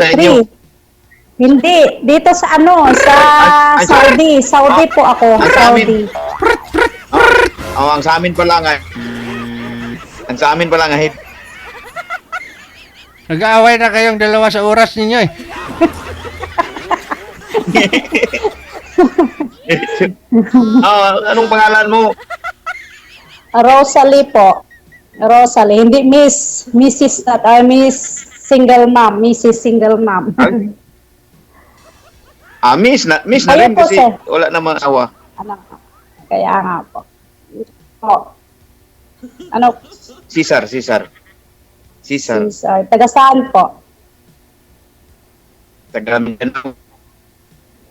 sa inyo? Hindi. Dito sa ano, sa Ay, ay, Saudi. Saudi po ako. Ay, sa amin. Saudi. Oh, ang sa amin pala nga. Ang sa amin pala nga hit. Nag-aaway na kayong dalawa sa oras ninyo eh. Ah, anong pangalan mo? Rosalie po. Rosalie. Hindi Miss. Mrs. Not, uh, Miss Single Mom. Mrs. Single Mom. Ay. Ah, miss na, miss na Ayun rin po, kasi sir. wala namang awa. ano, kaya nga po. Po. Ano, Cesar, Cesar. Cesar, uh, taga saan po? taga Mindanao.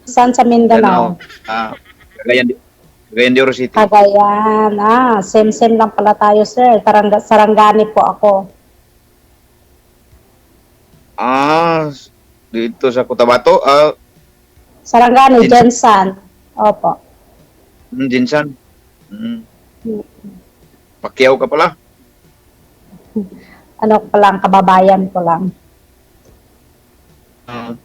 Saan sa Mindanao? Ah, Cagayan, de- Cagayan de Oro City. Cagayan. Ah, same-same lang pala tayo, sir. Taranga, sarangani po ako. Ah, dito sa Cotabato, ah, Sarangani, Din- Jensan. Opo. hmm, Jinsan. Hmm. Pakyaw ka pala. Ano ko lang, kababayan ko lang. Ah,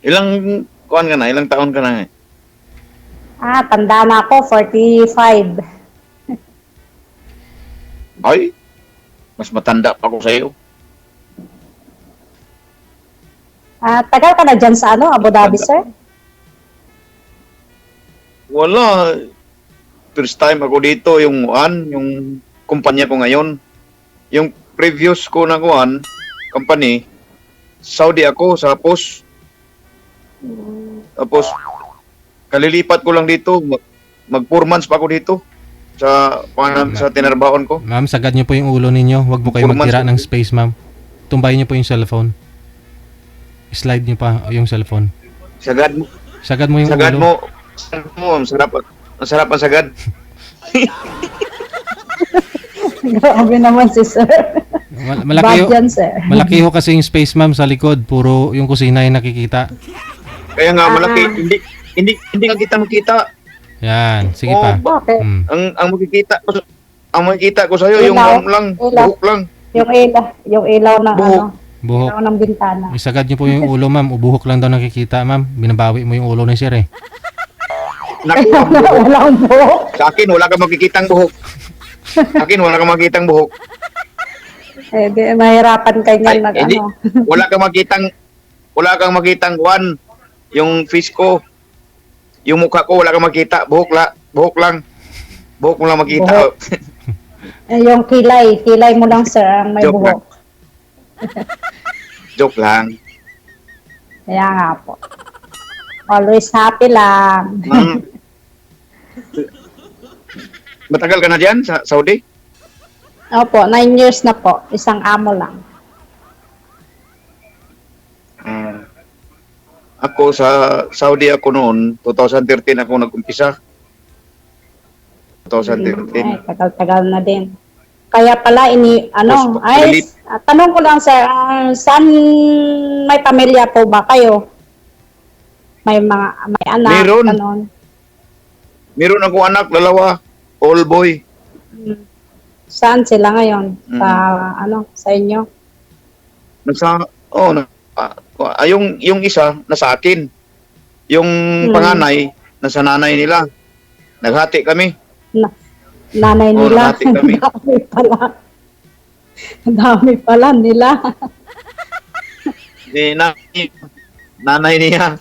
ilang kuan ka na? Ilang taon ka na? eh? Ah, tanda na ako, 45. Ay, mas matanda pa ako sa iyo. Ah, tagal ka na dyan sa ano, Abu Dhabi, sir? Wala. First time ako dito, yung an, yung kumpanya ko ngayon. Yung previous ko na kuan, company, Saudi ako sa post. Tapos, kalilipat ko lang dito. Mag, mag four months pa ako dito sa pangalan sa tinarbaon ko. Ma'am, sagad niyo po yung ulo ninyo. Huwag mo kayo Four months magtira ng space, ma'am. Tumbayin niyo po yung cellphone. Slide niyo pa yung cellphone. Sagad mo, Sagad mo yung sagad ulo. mo, sagad mo, ang sarap, ang sarap ang sagad. Grabe naman si sir. Mal- malaki, Bad ho, yan, sir. malaki ho kasi yung space, ma'am, sa likod. Puro yung kusina yung nakikita. Kaya nga malaki, Ah. hindi hindi hindi ka kita makita. Yan. Sige Oo, pa. Bakit? Hmm. Ang ang makikita ko sa- ang makikita ko sa iyo yung Ilaw. ano lang, Ilaw. buhok lang. Yung ilaw, yung ilaw ng Buhok. ano, Buhok. ilaw ng bintana. Isagad niyo po yung ulo, ma'am. Ubuhok lang daw nakikita, ma'am. Binabawi mo yung ulo ni sir eh. Naku, ang buhok. Wala ang buhok. Sa akin wala kang makikitang buhok. Sa akin wala kang makitang buhok. Eh, di, mahirapan kayo Ay, nga nag hindi. ano. Wala kang makitang wala kang makitang one yung face ko. Yung mukha ko wala kang makita, buhok la, buhok lang. Buhok mo lang makita. Buhok. Eh, yung kilay, kilay mo lang sir ang may Joke buhok. Joke lang. Kaya nga po. Always happy lang. Mm. Matagal ka na diyan sa Saudi? Opo, nine years na po. Isang amo lang. Ah. ako sa Saudi ako noon, 2013 ako nag-umpisa. 2013. Ay, tagal-tagal na din. Kaya pala, ini, ano, ay, ah, tanong ko lang sir, ah, saan may pamilya po ba kayo? May mga, may anak, Meron. ganon. Meron ako anak, dalawa, all boy. Mm. Saan sila ngayon? Mm. Sa, ano, sa inyo? Nasa, oh, na, ah, yung, yung isa, nasa akin. Yung Hmm. panganay, nasa nanay nila. Naghati kami. Na, nanay Oo, nila. kami. Ang dami pala. Ang dami pala nila. Ni nanay, nanay niya.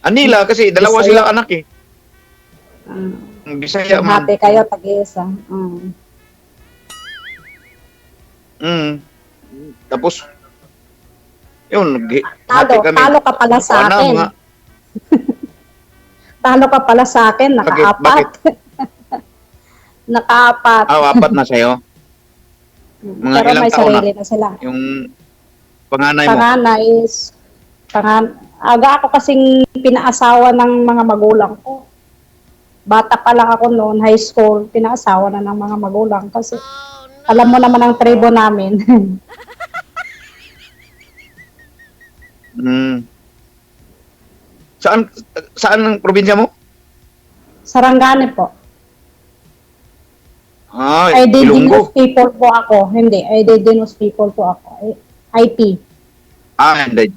Anila, kasi dalawa Bisaya. sila anak eh. Mm. Ang Bisaya man. Hati kayo, tag-isa. Mm. Mm. Tapos, yun, nag- Talo, hati kami. talo ka pala sa Ano, akin. mga- Talo ka pala sa akin, nakaapat. nakaapat. Ah, apat na sa'yo. mga Pero ilang may taon sarili na, sila. Yung panganay mo. Panganay is, pangan, aga ako kasing pinaasawa ng mga magulang ko. Bata pa lang ako noon, high school, pinaasawa na ng mga magulang kasi alam mo naman ang tribo namin. Mm. Saan saan ang probinsya mo? Sarangani po. Ah, Indigenous Ilonggo. people po ako. Hindi, indigenous people po ako. I- IP. Ah, hindi.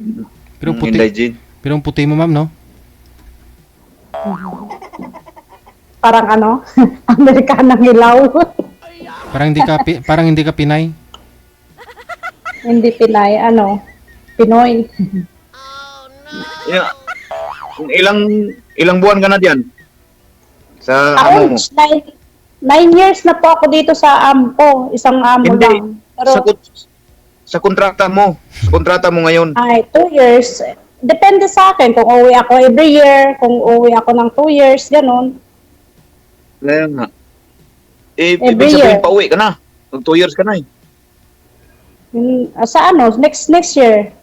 Pero puti, indigene. pero ang puti mo ma'am, no? Parang ano, Amerikanang ilaw. Parang hindi ka, pi- parang hindi ka Pinay. Hindi Pinay, ano, Pinoy. Yeah. Kung ilang ilang buwan ka na diyan? Sa amo mo? nine, nine years na po ako dito sa Ampo. Isang amo Hindi. lang. Pero, Sa sa kontrata mo. Sa kontrata mo ngayon. ay, two years. Depende sa akin kung uwi ako every year, kung uwi ako ng two years, ganun. Kaya nga. Eh, Every ibig sabihin year. pa uwi ka na. Mag two years ka na eh. Hmm, ah, sa ano, next next year.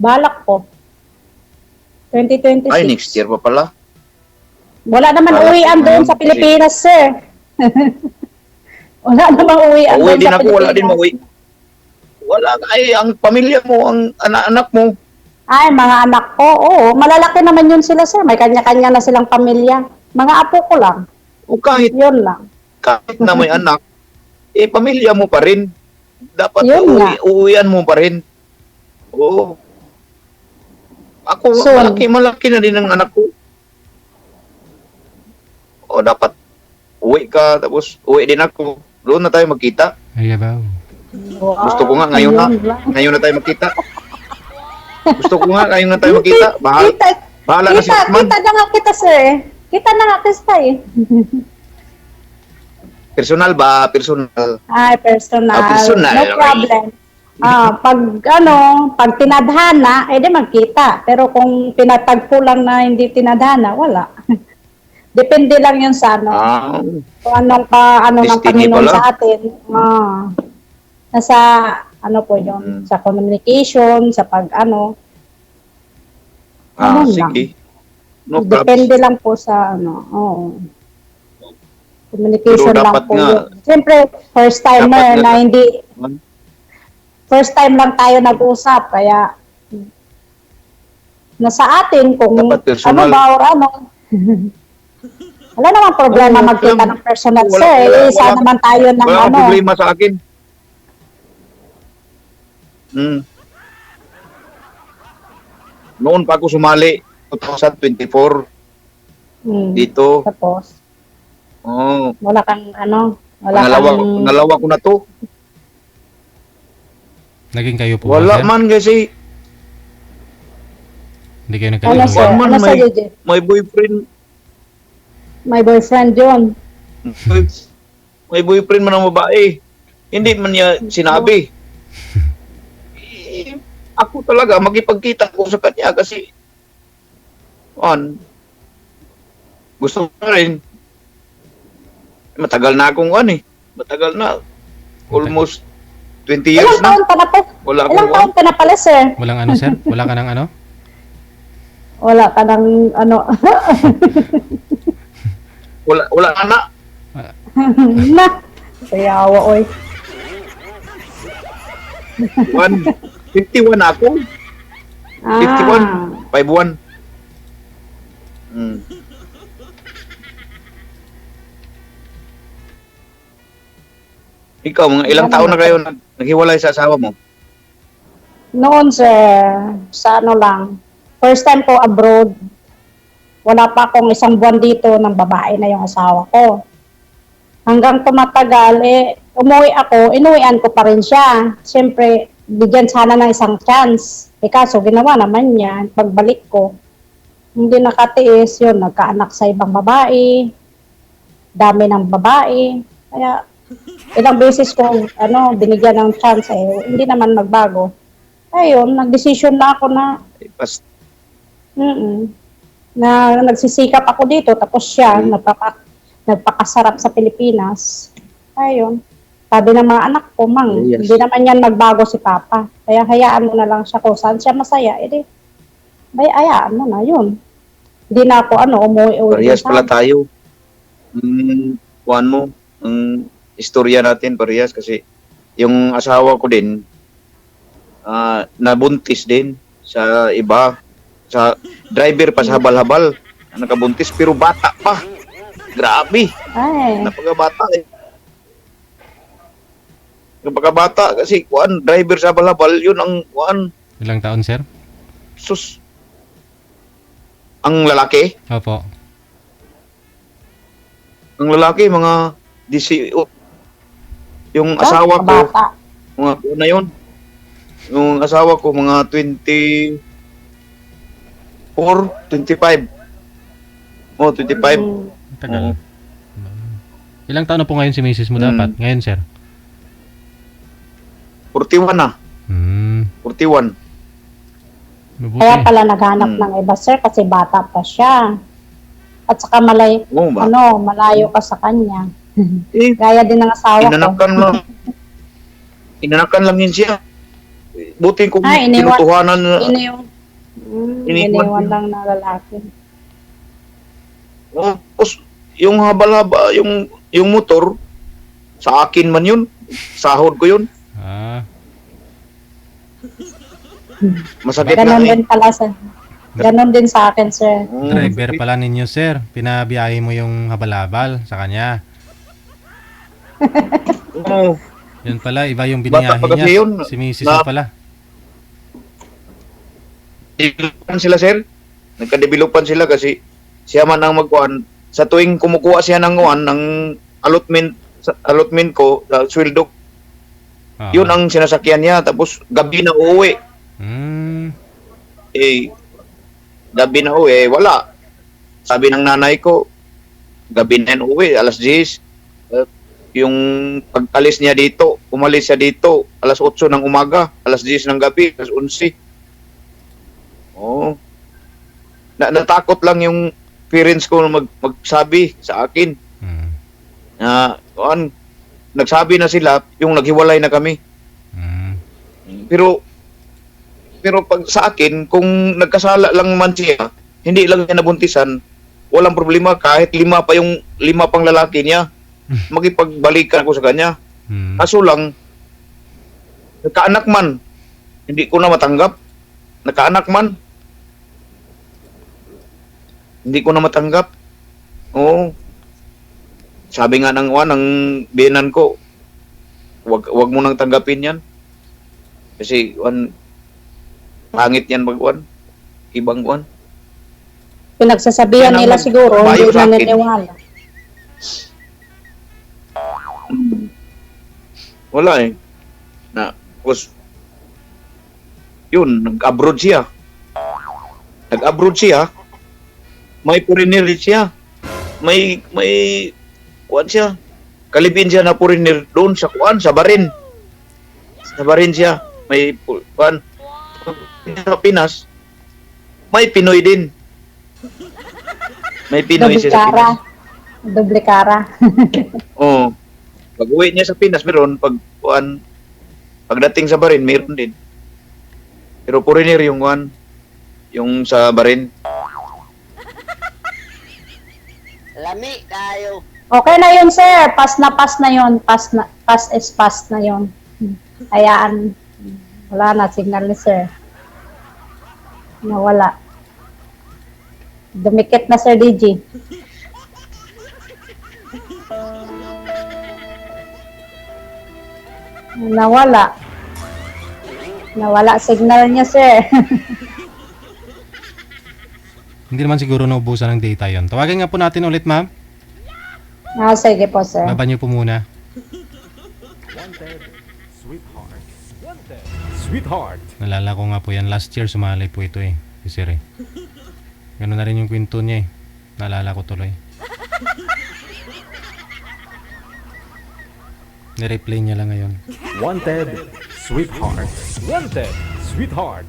Balak ko. 2026. Ay, next year pa pala. Wala naman Balak uwian ko doon ngayon sa Pilipinas, sir. wala naman uwian Uwi din ako, wala din mauwi. Wala, ay, ang pamilya mo, ang anak-anak mo. Ay, mga anak ko, oo. Malalaki naman yun sila, sir. May kanya-kanya na silang pamilya. Mga apo ko lang. O kahit, Yun lang. kahit na may anak, eh, pamilya mo pa rin. Dapat Yun uwi, nga. uuwian mo pa rin. Oo. Ako, Soon. malaki, malaki na din ang anak ko. O, dapat uwi ka, tapos uwi din ako. Doon na tayo magkita. Ay, ba? Gusto ko nga ngayon na. Ngayon na tayo magkita. Gusto ko nga ngayon na tayo magkita. Bahal, Kita, bahala na si kita, Osman. kita na nga kita, sir. Kita na nga kita, eh. Personal ba? Personal. Ay, personal. Ah, personal. No problem. Ah, pag ano, pag tinadhana, eh di magkita. Pero kung tinatagpo lang na hindi tinadhana, wala. Depende lang yun sa ano, Ah, kung anong pa, ano ng Destiny Panginoon pala. sa atin. Ah. Nasa, ano po yun, Mm. sa communication, sa pag ano, ah Ganun sige. No problem. Depende lang po sa ano, oo. Communication Pero lang dapat po nga- yun. Siyempre, first timer Dapat nga- na hindi, first time lang tayo nag-usap, kaya nasa atin kung Dapat personal. ano ba or ano. Wala namang problema Oo, magkita wala- ng personal, wala- sir. wala- Isa wala- naman tayo ng Wala ano. problema sa akin. Hmm. Noon pa ako sumali, 2024, Hmm, dito. Tapos, Oh, wala kang ano, wala pangalawa, kang... pangalawa ko na to. Naging kayo po Wala ba, sir? man kasi Hindi kayo Ano, nagkaligawan. sir? man Ano may- JJ? may boyfriend, My boyfriend yun. may, boyfriend man ang babae. Hindi man niya sinabi. Eh, ako talaga, magipagkita ko sa kanya kasi on gusto ko rin matagal na akong ano eh. Matagal na. Almost 20 years Ilang taon na. ka na po? Wala Ilang taon ka na pala, sir? Walang ano, sir? Wala ka ng ano? Wala ka ng ano. wala wala na. na. Sayawa, oy. One, 51 na ako. Ah. 51. 5-1. Hmm. Ikaw, mga ilang taon na kayo nag- naghiwalay sa asawa mo? Noon, sir, sa ano lang, first time ko abroad, wala pa akong isang buwan dito ng babae na yung asawa ko. Hanggang tumatagal, eh, umuwi ako, inuwian ko pa rin siya. Siyempre, bigyan sana ng isang chance. Eh kaso, ginawa naman niya, pagbalik ko, hindi nakatiis yun, nagkaanak sa ibang babae, dami ng babae. Kaya, ilang beses ko, ano, binigyan ng chance, eh, hindi naman magbago. Ayun, nagdesisyon na ako na, Eh, Pas, mm na nagsisikap ako dito, tapos siya, Mm. nagpapa, nagpakasarap sa Pilipinas. Ayun. Sabi ng mga anak ko, mang, Yes. hindi naman yan magbago si Papa. Kaya hayaan mo na lang siya kung saan siya masaya. Edi, bay, hayaan mo na, yun. Hindi na ako, ano, umuwi-uwi. parehas sa- pala tayo. Hmm, kuhan mo, ang istorya natin parehas kasi yung asawa ko din, ah, nabuntis din sa iba. Sa driver pa sa habal-habal. Nakabuntis pero bata pa. Grabe. Ay, Napakabata eh. Napakabata kasi kuan driver sa balabal yun ang kuan Ilang taon, sir? sus. Ang lalaki, Opo. ang lalaki mga 10 yung Ah, asawa ko, Bata. mga na yun. Yung asawa ko mga 20 4, 25. Oh, 25. Mm. Tagal. Oo. Ilang taon na po ngayon si Mrs. mo Mm. dapat? Ngayon, sir? 41 na. Hmm. 41. Mabuti. Kaya pala naghanap Mm. ng iba, sir, kasi bata pa siya. At saka malay, Oh, ba? ano, malayo ka sa kanya. Eh, Gaya din ng asawa ko. inanakan lang. Inanakan lang yun siya. Buti kung Ah, iniwan- tinutuhanan na. Ino yung, mm, Iniwan lang na lalaki. Oh, tapos, yung haba-haba, yung, yung motor, sa akin man yun. Sahod ko yun. Ah. Masakit Ganon lang eh. din pala sa, ganon din sa akin, sir. Mm. Driver pala ninyo, sir. Pinabiyahe mo yung habal-habal sa kanya. Oo. Yun pala, iba yung Bata biniyahe pa kasi niya. yun. Si Mrs. Na- pala. Developan sila, sir. Nagka-developan sila kasi siya man ang magkuhan. Sa tuwing kumukuha siya ng kuhan, ng allotment, allotment ko, sa sweldo, Oo. yun ang sinasakyan niya. Tapos, gabi na uuwi. Hmm. Eh, gabi na uuwi, eh, wala. Sabi ng nanay ko, gabi na yan uuwi, alas 10. Uh, yung pag-alis niya dito, umalis siya dito, alas 8 ng umaga, alas 10 ng gabi, alas 11. Oo. Na natakot lang yung parents ko mag magsabi sa akin Hmm. na kuan nagsabi na sila yung naghiwalay na kami. Hmm. Pero pero pag sa akin kung nagkasala lang man siya, hindi lang niya nabuntisan, walang problema kahit lima pa yung lima pang lalaki niya. Makipagbalikan ako sa kanya. Hmm. Kaso lang nagkaanak man. Hindi ko na matanggap. Nagkaanak man. Hindi ko na matanggap. Oo. Sabi nga ng wan ng binan ko, wag wag mo nang tanggapin 'yan. Kasi wan pangit 'yan pag wan. Ibang wan. Pinagsasabihan nila siguro, hindi sa akin. naniniwala. Wala eh. Na, was, yun, nag-abroad siya. Nag-abroad siya, may foreigner siya. May, may, kuan siya. Kalibin siya na foreigner doon sa kuan, sa Barin. Sa Barin siya. May, kuan, sa Pinas, may Pinoy din. May Pinoy Doble siya sa Pinas. Doble cara. Oo. Pag uwi niya sa Pinas, meron. Pag, kuan, pagdating sa Barin, meron din. Pero foreigner yung kuan, yung sa Barin. Lami kayo. Okay na yun, sir. Pass na pass na yun. Pass, na, pass is pass na yun. Hayaan. Wala na, signal ni sir. Nawala. Dumikit na, Sir DG. Nawala. Nawala signal niya, sir. Hindi naman siguro naubusan ng data yon. Tawagin nga po natin ulit, ma'am. ah, sige po, sir. Baba niyo po muna. Sweetheart. Wanted. Sweetheart. Nalala ko nga po yan. Last year, sumali po ito eh. Si Sir eh. Ganun na rin yung kwento niya eh. Naalala ko tuloy. Nireplay niya lang ngayon. Wanted. Sweetheart. Wanted. Sweetheart.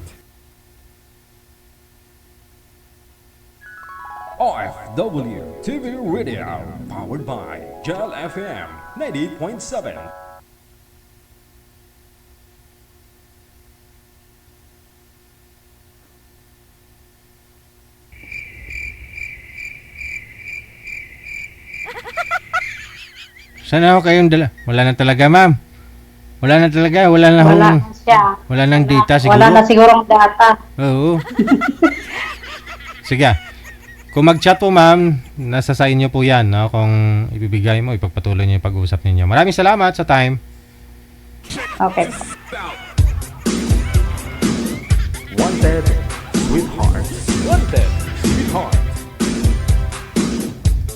OFW TV Radio. Powered by Gel FM 98.7. Sana ako kayong dala. Wala na talaga, ma'am. Wala na talaga. Wala na Wala hong, na siya. wala nang data siguro. Wala na sigurong data. Oo. Sige. ah. Kung mag-chat po ma'am, nasa sa inyo po yan, no? Kung ibibigay mo, ipagpatuloy niyo yung pag-uusap ninyo. Maraming salamat sa time. Okay. Wanted. Sweetheart. Wanted,